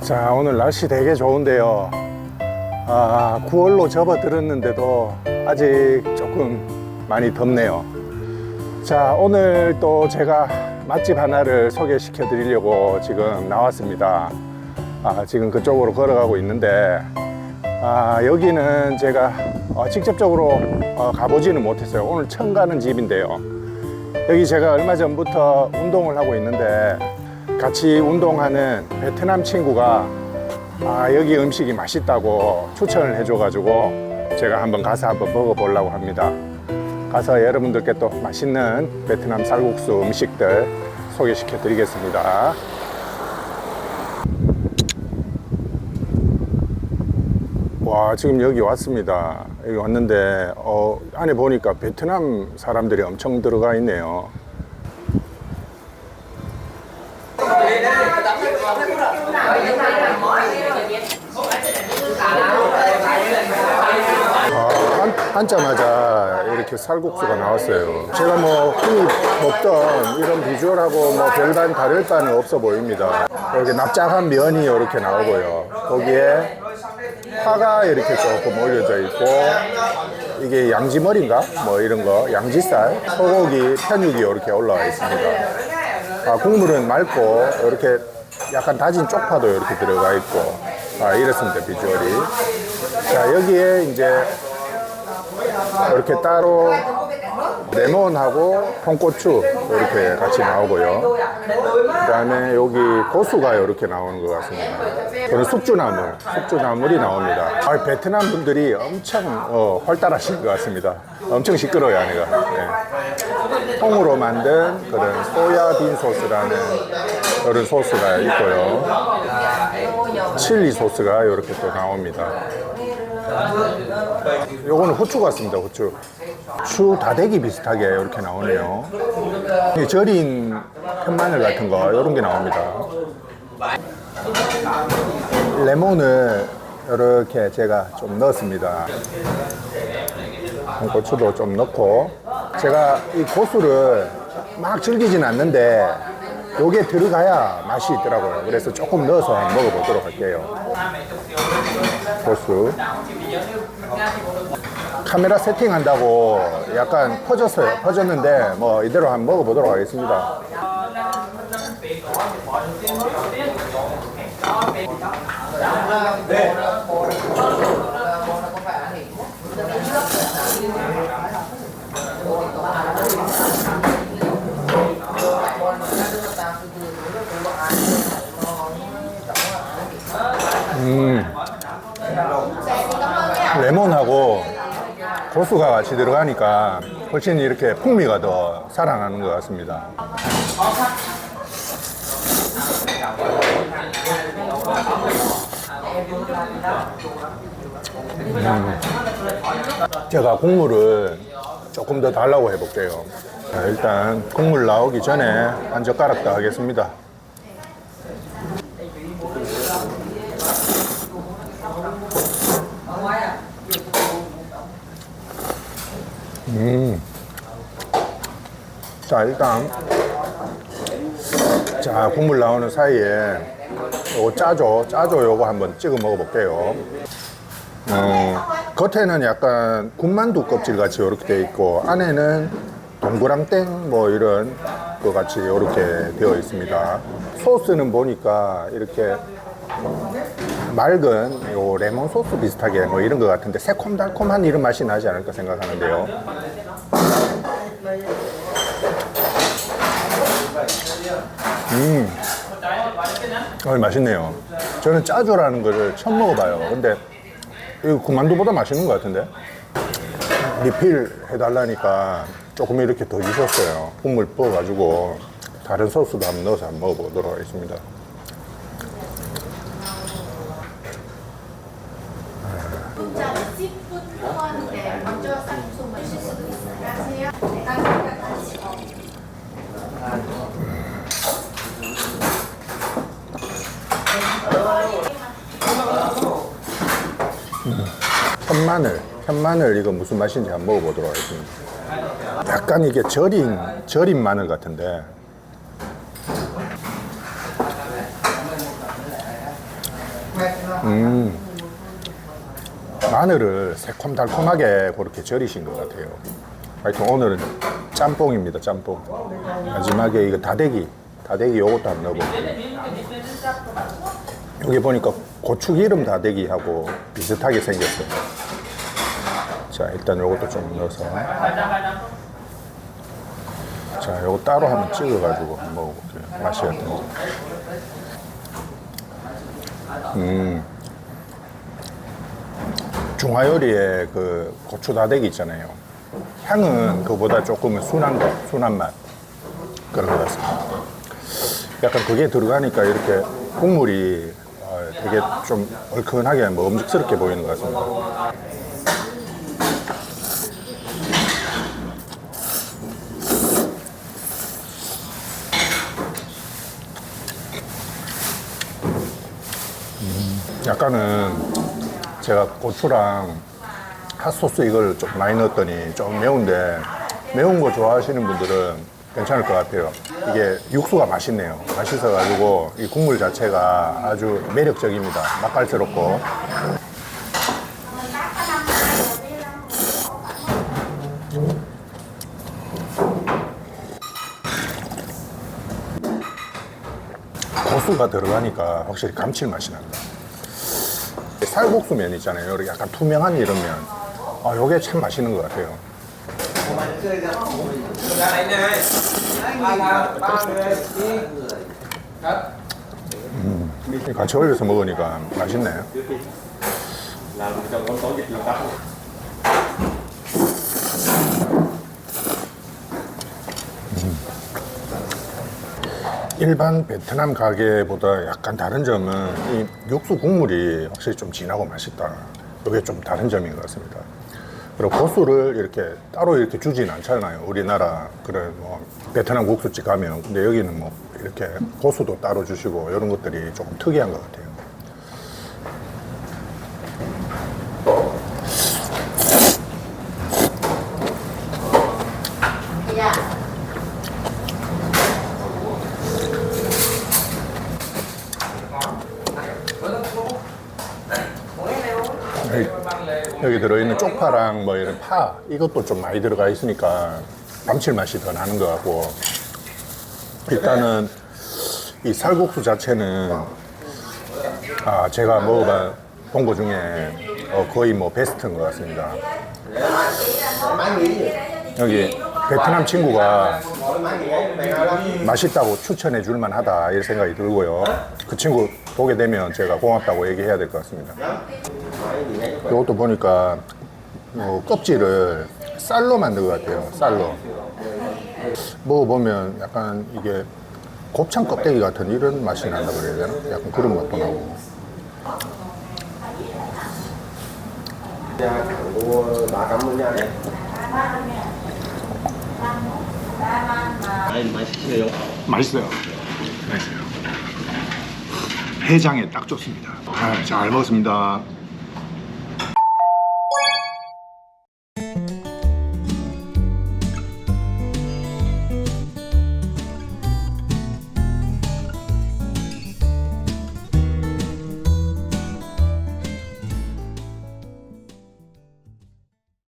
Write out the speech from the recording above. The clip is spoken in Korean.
자 오늘 날씨 되게 좋은데요. 아 9월로 접어들었는데도 아직 조금 많이 덥네요. 자 오늘 또 제가 맛집 하나를 소개시켜 드리려고 지금 나왔습니다. 아, 지금 그쪽으로 걸어가고 있는데 아, 여기는 제가 어, 직접적으로 어, 가보지는 못했어요. 오늘 처음 가는 집인데요. 여기 제가 얼마 전부터 운동을 하고 있는데 같이 운동하는 베트남 친구가 아, 여기 음식이 맛있다고 추천을 해줘가지고 제가 한번 가서 한번 먹어보려고 합니다. 가서 여러분들께 또 맛있는 베트남 쌀국수 음식들 소개시켜 드리겠습니다. 와, 지금 여기 왔습니다. 여기 왔는데, 어, 안에 보니까 베트남 사람들이 엄청 들어가 있네요. 아, 앉, 앉자마자 이렇게 쌀국수가 나왔어요. 제가 뭐 흔히 먹던 이런 비주얼하고 뭐 별반 다를 바는 없어 보입니다. 이렇게 납작한 면이 이렇게 나오고요. 거기에 파가 이렇게 조금 올려져 있고 이게 양지머리인가? 뭐 이런 거 양지살, 소고기, 편육이 이렇게 올라와 있습니다. 아, 국물은 맑고 이렇게 약간 다진 쪽파도 이렇게 들어가 있고 아, 이렇습니다 비주얼이. 자 여기에 이제 이렇게 따로 레몬하고 홍고추 이렇게 같이 나오고요. 그다음에 여기 고수가 이렇게 나오는 것 같습니다. 저는 숙주나물, 숙주나물이 나옵니다. 아, 베트남 분들이 엄청 어, 활달하신 것 같습니다. 엄청 시끄러워요 안에가. 네. 통으로 만든 그런 소야빈 소스라는 그런 소스가 있고요. 칠리 소스가 이렇게 또 나옵니다. 요거는 후추 같습니다, 후추. 추 다대기 비슷하게 이렇게 나오네요. 이 절인 편마늘 같은 거, 이런 게 나옵니다. 레몬을 이렇게 제가 좀 넣었습니다. 고추도 좀 넣고. 제가 이 고수를 막 즐기진 않는데, 요게 들어가야 맛이 있더라고요. 그래서 조금 넣어서 한번 먹어보도록 할게요. 고수. 카메라 세팅한다고 약간 퍼졌어요. 퍼졌는데 뭐 이대로 한번 먹어보도록 하겠습니다. 레몬하고 고수가 같이 들어가니까 훨씬 이렇게 풍미가 더 살아나는 것 같습니다. 음. 제가 국물을 조금 더 달라고 해볼게요. 자, 일단 국물 나오기 전에 한 젓가락 더 하겠습니다. 자 일단. 자 국물 나오는 사이에 요거 짜조 짜조 요거 한번 찍어 먹어볼게요. 어, 겉에는 약간 군만두 껍질 같이 이렇게 돼 있고 안에는 동그랑땡 뭐 이런 거 같이 이렇게 되어 있습니다. 소스는 보니까 이렇게 맑은 요 레몬 소스 비슷하게 뭐 이런 것 같은데 새콤달콤한 이런 맛이 나지 않을까 생각하는데요 어, 맛있네요. 저는 짜조라는 거를 처음 먹어봐요. 근데 이거 군만두보다 맛있는 것 같은데? 리필 해달라니까 조금 이렇게 더 주셨어요. 국물 부어가지고 다른 소스도 한번 넣어서 한번 먹어보도록 하겠습니다. 진짜 시푸드 좋아하는데 먼저 쌀국수 마실 수도 있어요. 안녕하세요. 네, 같이. 편마늘, 편마늘 이거 무슨 맛인지 한번 먹어보도록 하겠습니다. 약간 이게 절인, 절인 마늘 같은데. 음. 마늘을 새콤달콤하게 그렇게 절이신 것 같아요. 하여튼 오늘은 짬뽕입니다, 짬뽕. 마지막에 이거 다대기, 다대기 요것도 안 넣고. 여기 보니까 고추기름 다대기하고 비슷하게 생겼어요. 자, 일단 요것도 좀 넣어서. 자, 요거 따로 한번 찍어 가지고 한번 먹어볼게요. 맛이 어떤지. 음. 중화요리에 그 고추 다대기 있잖아요. 향은 그보다 조금은 순한 거, 순한 맛. 그런 것 같습니다. 약간 그게 들어가니까 이렇게 국물이 어, 되게 좀 얼큰하게 먹음직스럽게 보이는 것 같습니다. 약간은 제가 고추랑 핫소스 이걸 좀 많이 넣었더니 좀 매운데 매운 거 좋아하시는 분들은 괜찮을 것 같아요. 이게 육수가 맛있네요. 맛있어가지고 이 국물 자체가 아주 매력적입니다. 맛깔스럽고. 고수가 들어가니까 확실히 감칠맛이 난다. 살국수 면 있잖아요. 이렇게 약간 투명한 이런 면. 아, 요게 참 맛있는 것 같아요. 음, 같이 올려서 먹으니까 맛있네요. 일반 베트남 가게보다 약간 다른 점은 이 육수 국물이 확실히 좀 진하고 맛있다. 이게 좀 다른 점인 것 같습니다. 그리고 고수를 이렇게 따로 이렇게 주진 않잖아요. 우리나라 그런 뭐 베트남 국수집 가면 근데 여기는 뭐 이렇게 고수도 따로 주시고 이런 것들이 조금 특이한 것 같아요. 여기 들어있는 쪽파랑 뭐 이런 파 이것도 좀 많이 들어가 있으니까 감칠맛이 더 나는 것 같고 일단은 이 살국수 자체는 아 제가 먹어봐 본거 중에 어, 거의 뭐 베스트인 것 같습니다. 여기 베트남 친구가 맛있다고 추천해 줄 만 하다 이런 생각이 들고요. 그 친구 보게 되면 제가 고맙다고 얘기해야 될 것 같습니다. 이것도 보니까 어, 껍질을 쌀로 만든 것 같아요. 쌀로. 먹어보면 약간 이게 곱창 껍데기 같은 이런 맛이 난다 그래야 되나? 약간 그런 맛도 나고. ba trăm mươi nha Đây, 맛있어요. 맛있어요. 맛있어요. 해장에 딱 좋습니다. 아, 잘 먹었습니다.